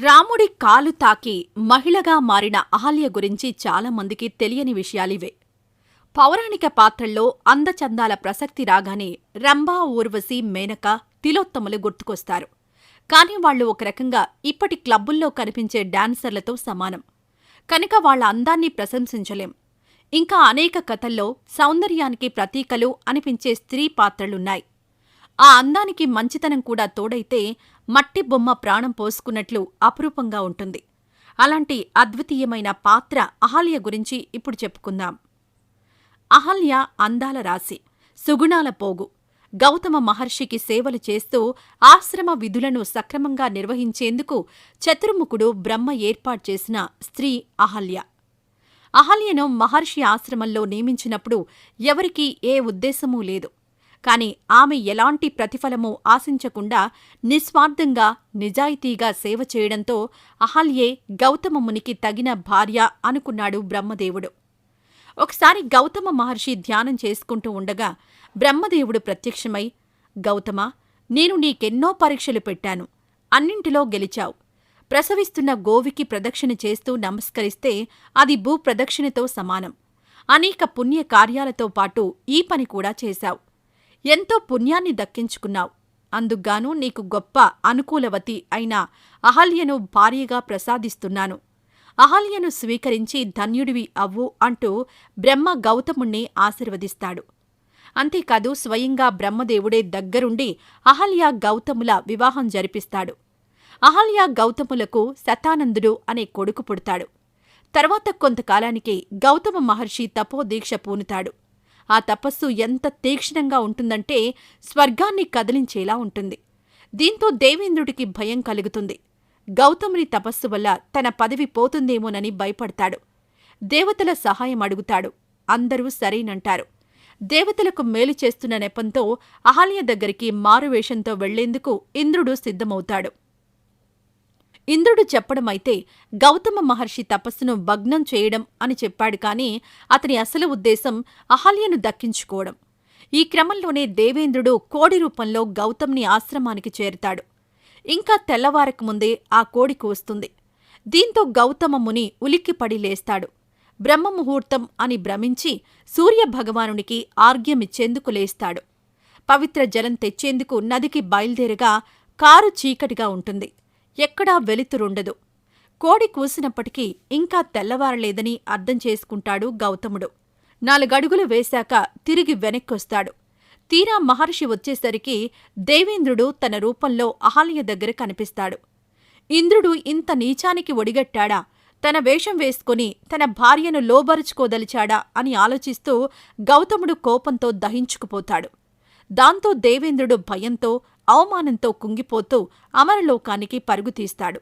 రాముడి కాలు తాకి మహిళగా మారిన అహల్య గురించి చాలామందికి తెలియని విషయాలివే పౌరాణిక పాత్రల్లో అందచందాల ప్రసక్తి రాగానే రంభా ఊర్వశి మేనక తిలోత్తములు గుర్తుకొస్తారు. కాని వాళ్ళు ఒక రకంగా ఇప్పటి క్లబ్బుల్లో కనిపించే డాన్సర్లతో సమానం. కనుక వాళ్ళ అందాన్ని ప్రశంసించలేం. ఇంకా అనేక కథల్లో సౌందర్యానికి ప్రతీకలు అనిపించే స్త్రీ పాత్రలున్నాయి. ఆ అందానికి మంచితనం కూడా తోడైతే మట్టి బొమ్మ ప్రాణం పోసుకున్నట్లు అపురూపంగా ఉంటుంది. అలాంటి అద్వితీయమైన పాత్ర అహల్య గురించి ఇప్పుడు చెప్పుకుందాం. అహల్య అందాల రాశి సుగుణాల పోగు. గౌతమ మహర్షికి సేవలు చేస్తూ ఆశ్రమ విధులను సక్రమంగా నిర్వహించేందుకు చతుర్ముఖుడు బ్రహ్మ ఏర్పాటు చేసిన స్త్రీ అహల్య. అహల్యను మహర్షి ఆశ్రమంలో నియమించినప్పుడు ఎవరికీ ఏ ఉద్దేశమూ లేదు. కాని ఆమె ఎలాంటి ప్రతిఫలమూ ఆశించకుండా నిస్వార్థంగా నిజాయితీగా సేవ చేయడంతో అహల్యే గౌతమ మునికి తగిన భార్య అనుకున్నాడు బ్రహ్మదేవుడు. ఒకసారి గౌతమ మహర్షి ధ్యానం చేసుకుంటూ ఉండగా బ్రహ్మదేవుడు ప్రత్యక్షమై గౌతమ నేను నీకెన్నో పరీక్షలు పెట్టాను. అన్నింటిలో గెలిచావు. ప్రసవిస్తున్న గోవికి ప్రదక్షిణ చేస్తూ నమస్కరిస్తే అది భూప్రదక్షిణతో సమానం. అనేక పుణ్య కార్యాలతో పాటు ఈ పని కూడా చేశావు. ఎంతో పుణ్యాన్ని దక్కించుకున్నావు. అందుగాను నీకు గొప్ప అనుకూలవతి అయిన అహల్యను భార్యగా ప్రసాదిస్తున్నాను. అహల్యను స్వీకరించి ధన్యుడివి అవ్వు అంటూ బ్రహ్మ గౌతముణ్ణి ఆశీర్వదిస్తాడు. అంతేకాదు స్వయంగా బ్రహ్మదేవుడే దగ్గరుండి అహల్య గౌతముల వివాహం జరిపిస్తాడు. అహల్య గౌతములకు శతానందుడు అనే కొడుకు పుడతాడు. తర్వాత కొంతకాలానికి గౌతమ మహర్షి తపోదీక్ష పూనుతాడు. ఆ తపస్సు ఎంత తీక్షణంగా ఉంటుందంటే స్వర్గాన్ని కదిలించేలా ఉంటుంది. దీంతో దేవేంద్రుడికి భయం కలుగుతుంది. గౌతముని తపస్సు వల్ల తన పదవి పోతుందేమోనని భయపడతాడు. దేవతల సహాయం అడుగుతాడు. అందరూ సరేనంటారు. దేవతలకు మేలు చేస్తున్న నెపంతో అహల్య దగ్గరికి మారువేషంతో వెళ్ళేందుకు ఇంద్రుడు సిద్ధమవుతాడు. ఇంద్రుడు చెప్పడమైతే గౌతమ మహర్షి తపస్సును భగ్నం చేయడం అని చెప్పాడు కాని అతని అసలు ఉద్దేశం అహల్యను దక్కించుకోవడం. ఈ క్రమంలోనే దేవేంద్రుడు కోడి రూపంలో గౌతమ్ని ఆశ్రమానికి చేరుతాడు. ఇంకా తెల్లవారకు ముందే ఆ కోడికి వస్తుంది. దీంతో గౌతమ ముని ఉలిక్కిపడి లేస్తాడు. బ్రహ్మముహూర్తం అని భ్రమించి సూర్యభగవానునికి ఆర్ఘ్యమిచ్చేందుకు లేస్తాడు. పవిత్ర జలం తెచ్చేందుకు నదికి బయలుదేరగా కారు చీకటిగా ఉంటుంది. ఎక్కడా వెలుతురుండదు. కోడి కూసినప్పటికీ ఇంకా తెల్లవారలేదని అర్థం చేసుకుంటాడు గౌతముడు. నాలుగడుగులు వేశాక తిరిగి వెనక్కొస్తాడు. తీరా మహర్షి వచ్చేసరికి దేవేంద్రుడు తన రూపంలో అహల్య దగ్గర కనిపిస్తాడు. ఇంద్రుడు ఇంత నీచానికి ఒడిగట్టాడా? తన వేషం వేసుకుని తన భార్యను లోబరుచుకోదలిచాడా అని ఆలోచిస్తూ గౌతముడు కోపంతో దహించుకుపోతాడు. దాంతో దేవేంద్రుడు భయంతో అవమానంతో కుంగిపోతూ అమరలోకానికి పరుగుతీస్తాడు.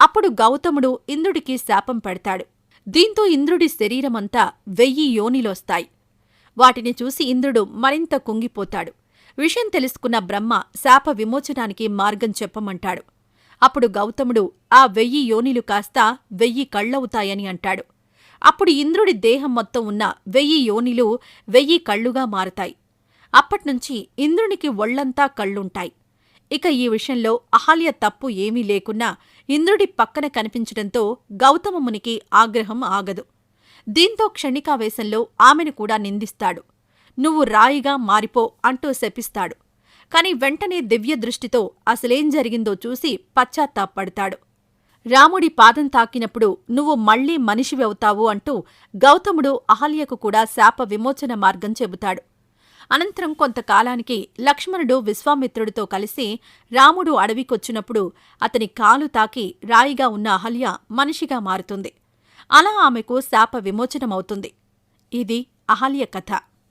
అప్పుడు గౌతముడు ఇంద్రుడికి శాపం పెడతాడు. దీంతో ఇంద్రుడి శరీరమంతా వెయ్యి యోనిలోస్తాయి వాటిని చూసి ఇంద్రుడు మరింత కుంగిపోతాడు. విషయం తెలుసుకున్న బ్రహ్మ శాప విమోచనానికి మార్గం చెప్పమంటాడు. అప్పుడు గౌతముడు ఆ వెయ్యి యోనిలు కాస్త వెయ్యి కళ్ళవుతాయని అంటాడు. అప్పుడు ఇంద్రుడి దేహం మొత్తం ఉన్న వెయ్యి యోనిలు వెయ్యి కళ్ళుగా మారతాయి. అప్పట్నుంచి ఇంద్రునికి ఒళ్ళంతా కళ్ళుంటాయి. ఇక ఈ విషయంలో అహల్య తప్పు ఏమీ లేకున్నా ఇంద్రుడి పక్కన కనిపించడంతో గౌతమమునికి ఆగ్రహం ఆగదు. దీంతో క్షణికావేశంలో ఆమెను కూడా నిందిస్తాడు. నువ్వు రాయిగా మారిపో అంటూ శపిస్తాడు. కాని వెంటనే దివ్య దృష్టితో అసలేం జరిగిందో చూసి పశ్చాత్తాపడతాడు రాముడి పాదం తాకినప్పుడు నువ్వు మళ్ళీ మనిషివి అవుతావు అంటూ గౌతముడు అహల్యకు కూడా శాప విమోచన మార్గం చెబుతాడు. అనంతరం కొంతకాలానికి లక్ష్మణుడు విశ్వామిత్రుడితో కలిసి రాముడు అడవికొచ్చినప్పుడు అతని కాలు తాకి రాయిగా ఉన్న అహల్య మనిషిగా మారుతుంది. అలా ఆమెకు శాప విమోచనమవుతుంది. ఇది అహల్య కథ.